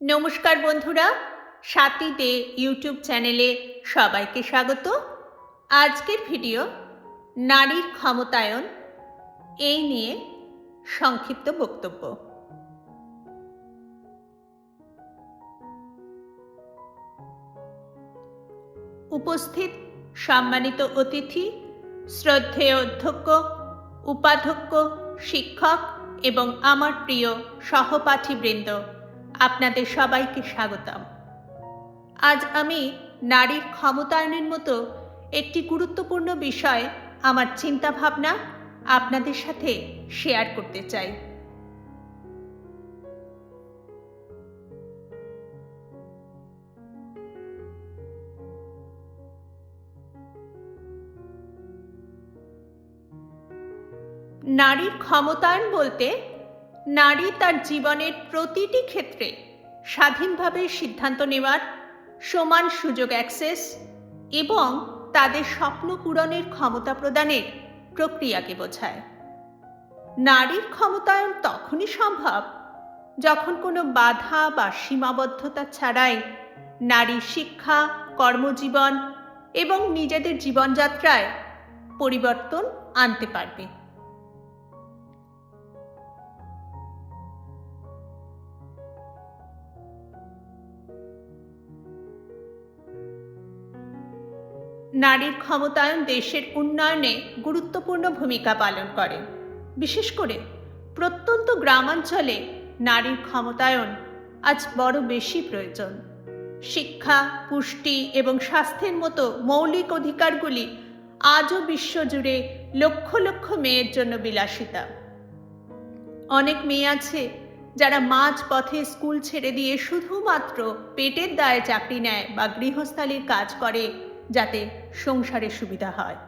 নমস্কার বন্ধুরা সাথীতে ইউটিউব চ্যানেলে সবাইকে স্বাগত। আজকের ভিডিও নারীর ক্ষমতায়ন, এই নিয়ে সংক্ষিপ্ত বক্তব্য। উপস্থিত সম্মানিত অতিথি, শ্রদ্ধেয় অধ্যক্ষ, উপাধ্যক্ষ, শিক্ষক এবং আমার প্রিয় সহপাঠীবৃন্দ আপনাদের সবাইকে স্বাগতম। আজ আমি নারীর ক্ষমতায়নের মতো একটি গুরুত্বপূর্ণ বিষয় আমার চিন্তাভাবনা আপনাদের সাথে শেয়ার করতে চাই। নারীর ক্ষমতায়ন বলতে নারী তার জীবনের প্রতিটি ক্ষেত্রে স্বাধীনভাবে সিদ্ধান্ত নেওয়ার সমান সুযোগ অ্যাক্সেস এবং তাদের স্বপ্ন পূরণের ক্ষমতা প্রদানের প্রক্রিয়াকে বোঝায়। নারীর ক্ষমতায়ন তখনই সম্ভব যখন কোনো বাধা বা সীমাবদ্ধতা ছাড়াই নারী শিক্ষা, কর্মজীবন এবং নিজেদের জীবনযাত্রায় পরিবর্তন আনতে পারবে। নারীর ক্ষমতায়ন দেশের উন্নয়নে গুরুত্বপূর্ণ ভূমিকা পালন করে। বিশেষ করে প্রত্যন্ত গ্রামাঞ্চলে নারীর ক্ষমতায়ন আজ বড় বেশি প্রয়োজন। শিক্ষা, পুষ্টি এবং স্বাস্থ্যের মতো মৌলিক অধিকারগুলি আজও বিশ্বজুড়ে লক্ষ লক্ষ মেয়ের জন্য বিলাসিতা। অনেক মেয়ে আছে যারা মাঝ পথে স্কুল ছেড়ে দিয়ে শুধুমাত্র পেটের দায়ে চাকরি নেয় বা গৃহস্থালির কাজ করে যাতে সংসারে সুবিধা হয়।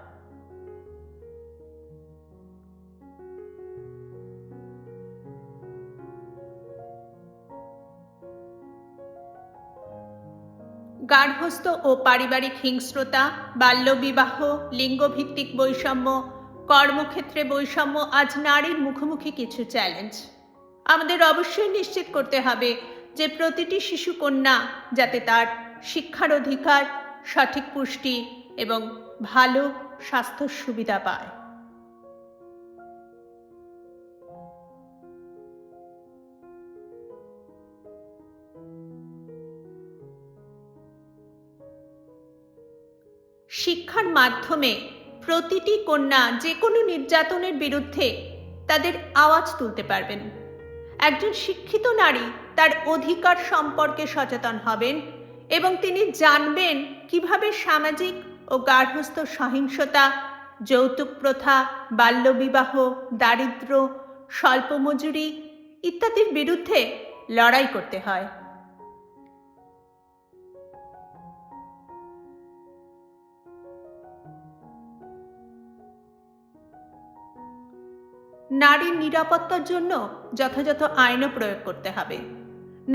গার্হস্থ ও পারিবারিক হিংস্রতা, বাল্যবিবাহ, লিঙ্গভিত্তিক বৈষম্য, কর্মক্ষেত্রে বৈষম্য আজ নারীর মুখোমুখি কিছু চ্যালেঞ্জ আমাদের অবশ্যই নিশ্চিত করতে হবে যে প্রতিটি শিশু কন্যা যাতে তার শিক্ষার অধিকার সঠিক পুষ্টি এবং ভালো স্বাস্থ্য সুবিধা পায়। শিক্ষার মাধ্যমে প্রতিটি কন্যা যে কোনো নির্যাতনের বিরুদ্ধে তাদের আওয়াজ তুলতে পারবেন। একজন শিক্ষিত নারী তার অধিকার সম্পর্কে সচেতন হবেন এবং তিনি জানবেন কীভাবে সামাজিক ও গার্হস্থ সহিংসতা, যৌতুক প্রথা, বাল্যবিবাহ, দারিদ্র স্বল্প মজুরি ইত্যাদির বিরুদ্ধে লড়াই করতে হয়। নারীর নিরাপত্তার জন্য যথাযথ আইনও প্রয়োগ করতে হবে।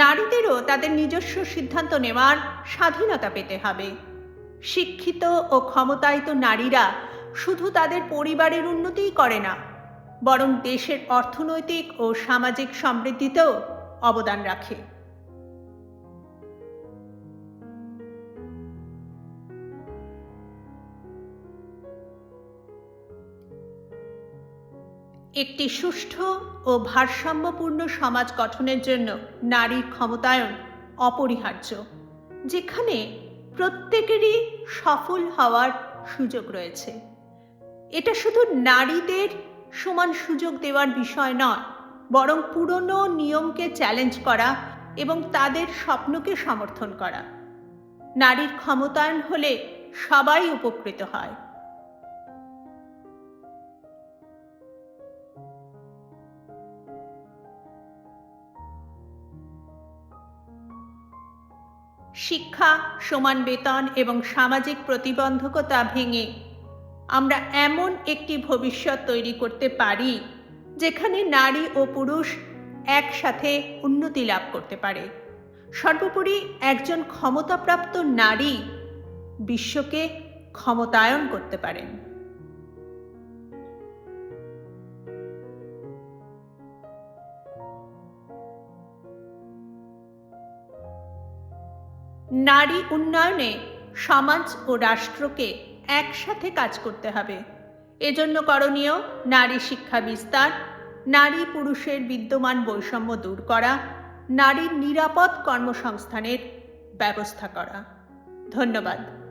নারীদেরও তাদের নিজস্ব সিদ্ধান্ত নেওয়ার স্বাধীনতা পেতে হবে। শিক্ষিত ও ক্ষমতায়িত নারীরা শুধু তাদের পরিবারের উন্নতিই করে না, বরং দেশের অর্থনৈতিক ও সামাজিক সমৃদ্ধিতেও অবদান রাখে। একটি সুষ্ঠু ও ভারসাম্যপূর্ণ সমাজ গঠনের জন্য নারীর ক্ষমতায়ন অপরিহার্য, যেখানে প্রত্যেকেরই সফল হওয়ার সুযোগ রয়েছে। এটা শুধু নারীদের সমান সুযোগ দেওয়ার বিষয় নয়, বরং পুরনো নিয়মকে চ্যালেঞ্জ করা এবং তাদের স্বপ্নকে সমর্থন করা। নারীর ক্ষমতায়ন হলে সবাই উপকৃত হয়। শিক্ষা, সমান বেতন এবং সামাজিক প্রতিবন্ধকতা ভেঙে আমরা এমন একটি ভবিষ্যৎ তৈরি করতে পারি যেখানে নারী ও পুরুষ একসাথে উন্নতি লাভ করতে পারে। সর্বোপরি একজন ক্ষমতাপ্রাপ্ত নারী বিশ্বকে ক্ষমতায়ন করতে পারেন। নারী উন্নয়নে সমাজ ও রাষ্ট্রকে একসাথে কাজ করতে হবে। এজন্য করণীয় নারী শিক্ষা বিস্তার, নারী পুরুষের বিদ্যমান বৈষম্য দূর করা, নারীর নিরাপদ কর্মসংস্থানের ব্যবস্থা করা। ধন্যবাদ।